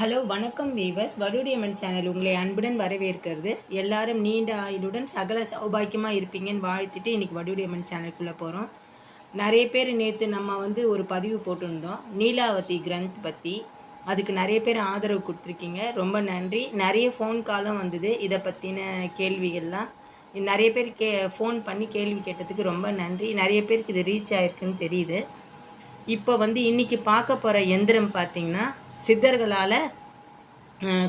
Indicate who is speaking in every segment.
Speaker 1: Hello வணக்கம் viewers. வடுடியம்மன் channel உங்களை அன்புடன் வரவேற்கிறது. எல்லாரும் நீண்ட ஆயுளுடன் சகல சௌபாக்கியமாக இருப்பீங்கன்னு வாழ்த்துட்டு இன்றைக்கி வடுடியம்மன் சேனலுக்குள்ளே போகிறோம் நிறைய பேர் நேற்று நம்ம வந்து ஒரு பதிவு போட்டிருந்தோம். நீலாவதி கிரந்த் பற்றி அதுக்கு நிறைய பேர் ஆதரவு கொடுத்துருக்கீங்க. ரொம்ப நன்றி. நிறைய ஃபோன் காலும் வந்தது. இதை பற்றின கேள்விகள்லாம். நிறைய பேர் கே ஃபோன் பண்ணி கேள்வி கேட்டதுக்கு ரொம்ப நன்றி. நிறைய பேருக்கு இது ரீச் ஆயிருக்குன்னு தெரியுது. இப்போ வந்து இன்றைக்கி பார்க்க போகிற எந்திரம் பார்த்தீங்கன்னா சித்தர்களால்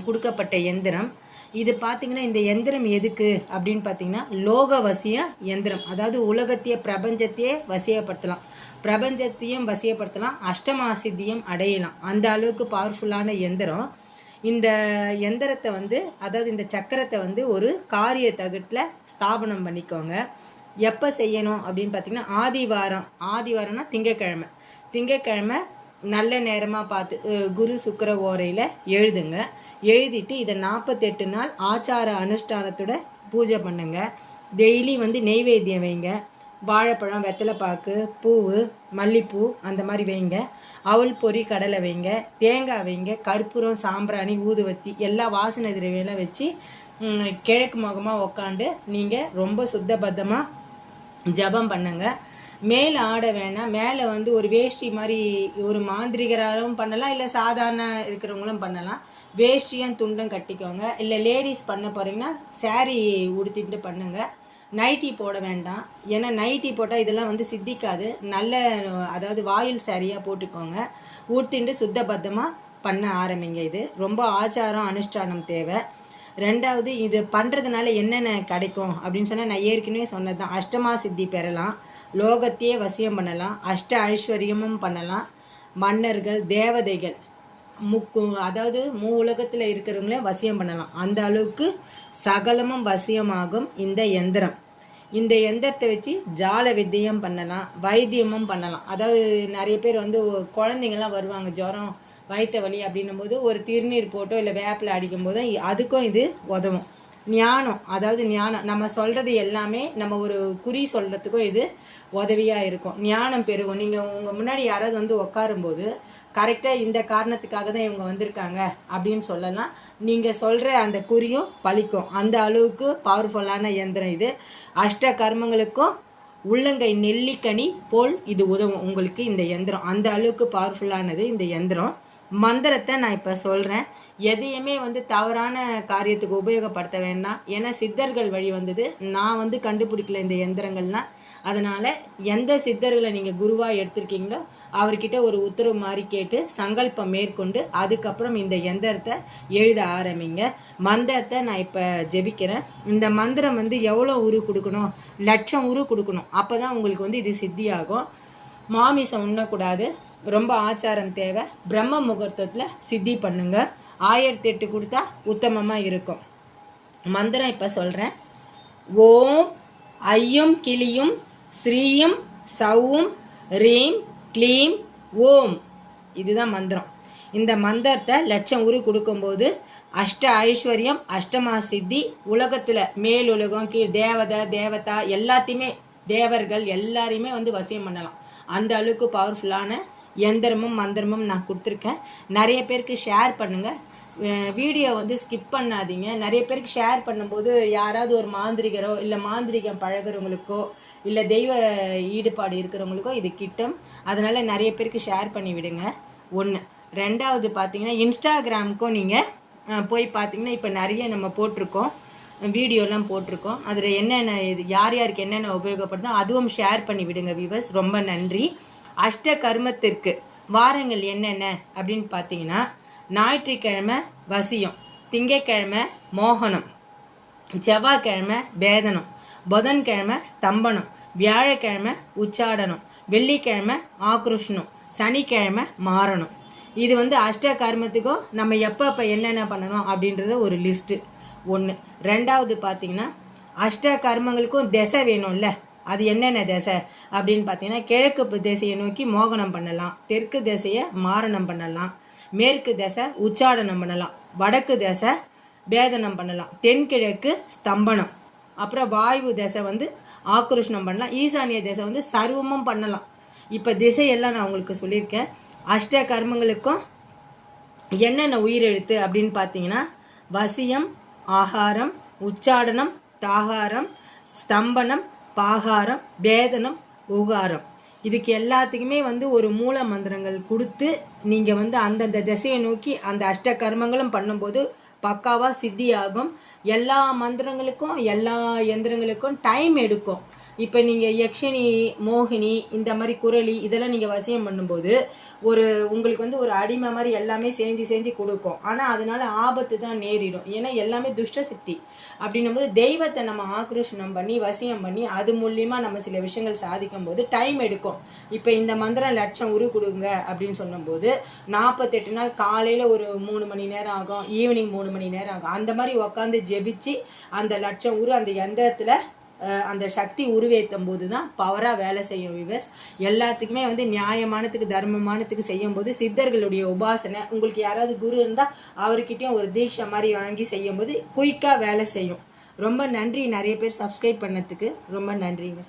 Speaker 1: கொடுக்கப்பட்ட எந்திரம். இது பார்த்தீங்கன்னா இந்த எந்திரம் எதுக்கு? அப்படின்னு பார்த்தீங்கன்னா லோக வசிய எந்திரம். அதாவது உலகத்தையே பிரபஞ்சத்தையே வசியப்படுத்தலாம். பிரபஞ்சத்தையும் வசியப்படுத்தலாம் அஷ்டமாசித்தியும் அடையலாம். அந்த அளவுக்கு பவர்ஃபுல்லான எந்திரம். இந்த எந்திரத்தை வந்து அதாவது இந்த சக்கரத்தை வந்து ஒரு காரிய தகட்டில் ஸ்தாபனம் பண்ணிக்கோங்க. எப்போ செய்யணும் அப்படின்னு பார்த்தீங்கன்னா ஆதிவாரம். ஆதிவாரம்னா திங்கக்கிழமை. திங்கக்கிழமை நல்ல நேரமாக பார்த்து குரு சுக்கிர ஓரையில் எழுதுங்க. எழுதிட்டு இதை நாற்பத்தெட்டு நாள் ஆச்சார அனுஷ்டானத்தோட பூஜை பண்ணுங்க. டெய்லி வந்து நெய்வேத்தியம் வைங்க. வாழைப்பழம் வெத்தலைப்பாக்கு பூவு மல்லிப்பூ அந்த மாதிரி வைங்க. அவல் பொரி கடலை வைங்க. தேங்காய் வைங்க. கற்பூரம் சாம்பிராணி ஊதுவத்தி எல்லா வாசனை திரவியெல்லாம் வச்சு கிழக்கு முகமாக உக்காண்டு நீங்கள் ரொம்ப சுத்தபத்தமாக ஜபம் பண்ணுங்க. மேலே ஆட வேணாம். மேலே வந்து ஒரு வேஷ்டி மாதிரி ஒரு மாந்திரிகராகவும் பண்ணலாம். இல்லை சாதாரண இருக்கிறவங்களும் பண்ணலாம். வேஷ்டியும் துண்டும் கட்டிக்கோங்க. இல்லை லேடிஸ் பண்ண போகிறீங்கன்னா சேரீ உடுத்திட்டு பண்ணுங்கள் நைட்டி போட வேண்டாம். ஏன்னா நைட்டி போட்டால் இதெல்லாம் வந்து சித்திக்காது. நல்ல அதாவது வாயில் சேரீயாக போட்டுக்கோங்க. உடுத்திட்டு சுத்தபத்தமாக பண்ண ஆரம்பிங்க இது. ரொம்ப ஆச்சாரம் அனுஷ்டானம் தேவை. ரெண்டாவது இது பண்ணுறதுனால என்னென்ன கிடைக்கும் அப்படின்னு சொன்னால் நான் ஏற்கனவே சொன்னது தான் அஷ்டமா சித்தி பெறலாம். லோகத்தையே வசியம் பண்ணலாம் அஷ்ட ஐஸ்வர்யமும் பண்ணலாம். மன்னர்கள் தேவதைகள் முக்கு அதாவது மூ உலகத்தில் இருக்கிறவங்களே வசியம் பண்ணலாம். அந்த அளவுக்கு சகலமும் வசியமாகும் இந்த எந்திரம். இந்த எந்திரத்தை வச்சு ஜால வித்தியம் பண்ணலாம் வைத்தியமும் பண்ணலாம். அதாவது நிறைய பேர் வந்து குழந்தைங்கள்லாம் வருவாங்க ஜுரம் வயிற்று வலி அப்படின்னும் போது ஒரு திருநீர் போட்டோ இல்லை வேப்பில் அடிக்கும் போதும் அதுக்கும் இது உதவும். ஞானம் அதாவது ஞானம் நம்ம சொல்றது எல்லாமே நம்ம ஒரு குறி சொல்றதுக்கும் இது உதவியா இருக்கும். ஞானம் பெருகும் நீங்க உங்க முன்னாடி யாராவது வந்து உட்காரும்போது கரெக்டா இந்த காரணத்துக்காக தான் இவங்க வந்திருக்காங்க அப்படின்னு சொல்லலாம். நீங்க சொல்ற அந்த குறியும் பழிக்கும் அந்த அளவுக்கு பவர்ஃபுல்லான எந்திரம் இது. அஷ்ட கர்மங்களுக்கும் உள்ளங்கை நெல்லிக்கனி போல் இது உதவும் உங்களுக்கு இந்த எந்திரம் அந்த அளவுக்கு பவர்ஃபுல்லானது இந்த எந்திரம் மந்திரத்தை நான் இப்போ சொல்கிறேன் எதையுமே வந்து தவறான காரியத்துக்கு உபயோகப்படுத்த வேண்டாம். ஏன்னா சித்தர்கள் வழி வந்தது. நான் வந்து கண்டுபிடிக்கல இந்த எந்திரங்கள்லாம் அதனால் எந்த சித்தர்களை நீங்கள் குருவாக எடுத்திருக்கீங்களோ அவர்கிட்ட ஒரு உத்தரவு மாதிரி கேட்டு சங்கல்பம் மேற்கொண்டு அதுக்கப்புறம் இந்த எந்திரத்தை எழுத ஆரம்பிங்க. மந்திரத்தை நான் இப்போ ஜெபிக்கிறேன். இந்த மந்திரம் வந்து எவ்வளோ உரு கொடுக்கணும்? லட்சம் உரு கொடுக்கணும். அப்போ தான் உங்களுக்கு வந்து இது சித்தியாகும். மாமிசம் உண்ணக்கூடாது. ரொம்ப ஆச்சாரம் தேவை. பிரம்ம முகூர்த்தத்தில் சித்தி பண்ணுங்கள் ஆயிரத்தி எட்டு கொடுத்தா உத்தமமாக இருக்கும். மந்திரம் இப்போ சொல்கிறேன் ஓம் ஐயும் கிளியும் ஸ்ரீயும் சவும் ரீம் க்ளீம் ஓம். இதுதான் மந்திரம். இந்த மந்திரத்தை லட்சம் உரு கொடுக்கும்போது அஷ்ட ஐஸ்வர்யம் அஷ்டமா சித்தி உலகத்தில் மேலுலகம் கீழ் தேவதை தேவதா எல்லாத்தையுமே தேவர்கள் எல்லாரையுமே வந்து வசியம் பண்ணலாம். அந்த அளவுக்கு பவர்ஃபுல்லான எந்திரமும் மந்திரமும் நான் கொடுத்துருக்கேன். நிறைய பேருக்கு ஷேர் பண்ணுங்கள் வீடியோ வந்து ஸ்கிப் பண்ணாதீங்க. நிறைய பேருக்கு ஷேர் பண்ணும்போது யாராவது ஒரு மாந்திரிகரோ இல்லை மாந்திரிகம் பழகுறவங்களுக்கோ இல்லை தெய்வ ஈடுபாடு இருக்கிறவங்களுக்கோ இது கிட்டும். அதனால் நிறைய பேருக்கு ஷேர் பண்ணி விடுங்க. ஒன்று ரெண்டாவது பார்த்தீங்கன்னா இன்ஸ்டாகிராமுக்கும் நீங்கள் போய் பார்த்தீங்கன்னா இப்போ நிறைய நம்ம போட்டிருக்கோம். வீடியோலாம் போட்டிருக்கோம். அதில் என்னென்ன இது யார் யாருக்கு என்னென்ன உபயோகப்படுதோ அதுவும் ஷேர் பண்ணி விடுங்க வியூவர்ஸ் ரொம்ப நன்றி. அஷ்ட கர்மத்திற்கு வாரங்கள் என்னென்ன அப்படின்னு பார்த்தீங்கன்னா ஞாயிற்றுக்கிழமை வசியம் திங்கக்கிழமை மோகனம் செவ்வாய்க்கிழமை பேதனம் புதன்கிழமை ஸ்தம்பனம் வியாழக்கிழமை உச்சாடனம் வெள்ளிக்கிழமை ஆக்ரோஷனம் சனிக்கிழமை மாறணும் இது வந்து அஷ்ட கர்மத்துக்கும் நம்ம எப்போ எப்போ என்னென்ன பண்ணணும் அப்படின்றது ஒரு லிஸ்ட்டு ஒன்று ரெண்டாவது பார்த்தீங்கன்னா அஷ்ட கர்மங்களுக்கும் திசை வேணும்ல. அது என்னென்ன திசை? அப்படின்னு பார்த்தீங்கன்னா கிழக்கு திசையை நோக்கி மோகனம் பண்ணலாம். தெற்கு திசையை மாரணம் பண்ணலாம். மேற்கு தசை உச்சாடனம் பண்ணலாம். வடக்கு திசை பேதனம் பண்ணலாம். தென்கிழக்கு ஸ்தம்பனம். அப்புறம் வாயு தசை வந்து ஆக்ரோஷனம் பண்ணலாம். ஈசானிய திசை வந்து சர்வமும் பண்ணலாம். இப்போ திசையெல்லாம் நான் உங்களுக்கு சொல்லியிருக்கேன். அஷ்ட கர்மங்களுக்கும் என்னென்ன உயிரெழுத்து அப்படின்னு பார்த்தீங்கன்னா வசியம் ஆகாரம் உச்சாடனம் தாகாரம் ஸ்தம்பனம் பாகாரம் பேதனம் உகாரம். இதுக்கு எல்லாத்துக்குமே வந்து ஒரு மூல மந்திரங்கள் கொடுத்து நீங்கள் வந்து அந்தந்த திசையை நோக்கி அந்த அஷ்ட கர்மங்களும் பண்ணும்போது பக்காவாக சித்தியாகும். எல்லா மந்திரங்களுக்கும் எல்லா எந்திரங்களுக்கும் டைம் எடுக்கும். இப்போ நீங்கள் யக்ஷினி மோகினி இந்த மாதிரி குரளி இதெல்லாம் நீங்கள் வசியம் பண்ணும்போது ஒரு உங்களுக்கு வந்து ஒரு அடிமை மாதிரி எல்லாமே செஞ்சு செஞ்சு கொடுக்கும். ஆனால் அதனால ஆபத்து தான் நேரிடும். ஏன்னா எல்லாமே துஷ்ட சக்தி அப்படின்னும் போது தெய்வத்தை நம்ம ஆக்ரோஷனம் பண்ணி வசியம் பண்ணி அது மூலியமா நம்ம சில விஷயங்கள் சாதிக்கும் போது டைம் எடுக்கும். இப்போ இந்த மந்திரம் லட்சம் உரு கொடுங்க அப்படின்னு சொல்லும்போது நாற்பத்தெட்டு நாள் காலையில் ஒரு மூணு மணி நேரம் ஆகும். ஈவினிங் மூணு மணி நேரம் ஆகும். அந்த மாதிரி உக்காந்து ஜெபிச்சு அந்த லட்சம் உரு அந்த எந்திரத்தில் அந்த சக்தி உருவேற்றும் போது தான் பவராக வேலை செய்யும் விவஸ் எல்லாத்துக்குமே வந்து நியாயமானத்துக்கு தர்மமானத்துக்கு செய்யும் போது சித்தர்களுடைய உபாசனை உங்களுக்கு யாராவது குரு இருந்தால் அவர்கிட்டயும் ஒரு தீட்சை மாதிரி வாங்கி செய்யும் போது குயிக்காக வேலை செய்யும். ரொம்ப நன்றி நிறைய பேர் சப்ஸ்கிரைப் பண்ணதுக்கு. ரொம்ப நன்றிங்க.